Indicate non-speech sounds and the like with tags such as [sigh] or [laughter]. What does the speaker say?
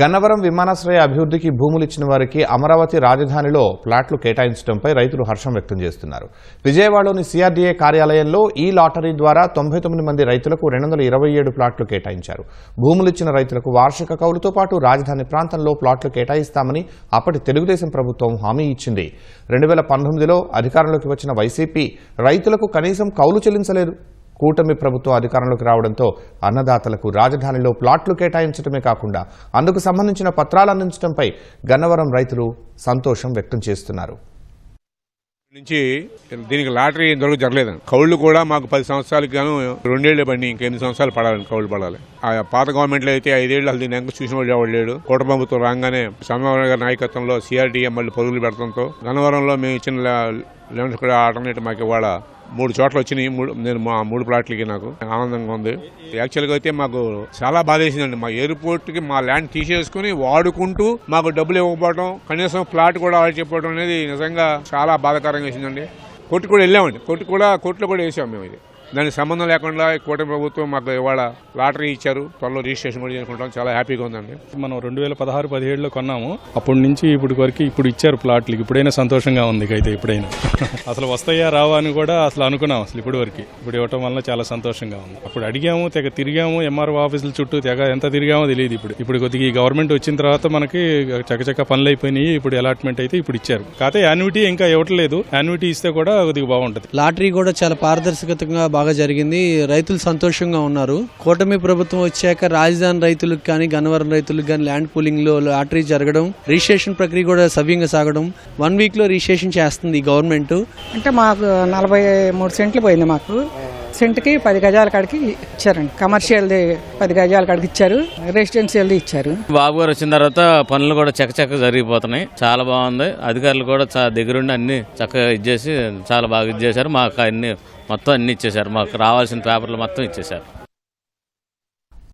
గన్నవరం విమానాశ్రయ అభివృద్ధికి భూములు ఇచ్చిన వారికి అమరావతి రాజధానిలో ప్లాట్లు కేటాయించడంపై రైతులు హర్షం వ్యక్తం చేస్తున్నారు. విజయవాడలోని సిఆర్డీఏ కార్యాలయంలో ఈ లాటరీ ద్వారా తొంభై తొమ్మిది మంది రైతులకు రెండు వందల ఇరవై ఏడు ప్లాట్లు కేటాయించారు. భూములు ఇచ్చిన రైతులకు వార్షిక కౌలుతో పాటు రాజధాని ప్రాంతంలో ప్లాట్లు కేటాయిస్తామని అప్పటి తెలుగుదేశం ప్రభుత్వం హామీ ఇచ్చింది. రెండు వేల పంతొమ్మిదిలో అధికారంలోకి వచ్చిన వైసీపీ రైతులకు కనీసం కౌలు చెల్లించలేదు. కూటమి ప్రభుత్వం అధికారంలోకి రావడంతో అన్నదాతలకు రాజధానిలో ప్లాట్లు కేటాయించడమే కాకుండా అందుకు సంబంధించిన పత్రాలు అందించడంపై గన్నవరం రైతులు సంతోషం వ్యక్తం చేస్తున్నారు నుంచి దీనికి లాటరీ ఇంతవరకు జరగలేదు కౌళ్ళు కూడా మాకు పది సంవత్సరాలకి గాను రెండేళ్ళు బండి ఇంకా సంవత్సరాలు పడాలని కౌళ్ళు పడాలి ఆ పాత గవర్నమెంట్లో అయితే ఐదేళ్ళు అసలు దీన్ని చూసిన వాళ్ళు ఎవరు లేడు కూట ప్రభుత్వం రాగానే చంద్రబాబు గారి నాయకత్వంలో సిఆర్డీఎం మళ్ళీ పరుగులు పెడతంతో గన్నవరంలో మేము ఇచ్చిన లెవెన్స్ కూడా ఆల్టర్నేట్ మాకు ఇవాళ మూడు చోట్ల వచ్చినాయి. మూడు నేను మా మూడు ప్లాట్లకి నాకు. ఆనందంగా ఉంది. యాక్చువల్గా అయితే మాకు చాలా బాధ వేసిందండి మా ఎయిర్పోర్ట్కి మా ల్యాండ్ తీసేసుకుని వాడుకుంటూ మాకు డబ్బులు ఇవ్వకపోవడం కనీసం ప్లాట్ కూడా వాళ్ళు చెప్పడం అనేది నిజంగా చాలా బాధాకరంగా వేసిందండి. కోర్టు కూడా వెళ్ళామండి. కోర్టు కూడా కోర్టులో కూడా వేసాం మేము ఇది. దానికి సంబంధం లేకుండా కూటమి ప్రభుత్వం మాకు ఇవాళ లాటరీ ఇచ్చారు. త్వరలో రిజిస్ట్రేషన్ కూడా చేసుకుంటాం. చాలా హ్యాపీగా ఉందండి. మనం రెండు వేల పదహారు పదిహేడులో కొన్నాము. అప్పటి నుంచి ఇప్పుడు వరకు ఇప్పుడు ఇచ్చారు ప్లాట్లకి ఇప్పుడైనా సంతోషంగా ఉంది అయితే ఇప్పుడైనా. [laughs] అసలు వస్తాయా రావా అని కూడా అసలు అనుకున్నాం అసలు ఇప్పటి వరకు. ఇప్పుడు ఇవ్వటం వల్ల చాలా సంతోషంగా ఉంది. అప్పుడు అడిగాము తెగ తిరిగాము. ఎంఆర్ఓ ఆఫీసుల చుట్టూ తెగ ఎంత తిరిగామో తెలియదు ఇప్పుడు. ఇప్పుడు కొద్దిగా ఈ గవర్నమెంట్ వచ్చిన తర్వాత మనకి చకచక పనులు అయిపోయినాయి. ఇప్పుడు అలాట్మెంట్ అయితే ఇప్పుడు ఇచ్చారు. కాకపోతే యాన్యుటీ ఇంకా ఇవ్వట్లేదు. యాన్యుటీ ఇస్తే కూడా కొద్దిగా బాగుంటుంది. లాటరీ కూడా చాలా పారదర్శకతంగా బాగా జరిగింది. రైతులు సంతోషంగా ఉన్నారు. కూటమి ప్రభుత్వం వచ్చాక రాజధాని రైతులకు కానీ గన్నవరం రైతులకు కానీ ల్యాండ్ పూలింగ్లో లాటరీ జరగడం రిజిస్ట్రేషన్ ప్రక్రియ కూడా సవ్యంగా సాగడం వన్ వీక్లో రిజిస్ట్రేషన్ చేస్తుంది గవర్నమెంట్. అంటే మాకు నలభై మూడు సెంట్లు పోయింది మాకు. సెంట్కి పది గజాల కాడికి ఇచ్చారండి. కమర్షియల్ది పది గజాల కాడికి ఇచ్చారు. రెసిడెన్షియల్ది ఇచ్చారు. బాబు గారు వచ్చిన తర్వాత పనులు కూడా చకచక జరిగిపోతున్నాయి. చాలా బాగుంది. అధికారులు కూడా చాలా దగ్గరుండి అన్ని చక్కగా ఇచ్చేసి చాలా బాగా ఇచ్చేశారు మాకు అన్ని మొత్తం అన్ని ఇచ్చేశారు. మాకు రావాల్సిన పేపర్లు మొత్తం ఇచ్చేశారు.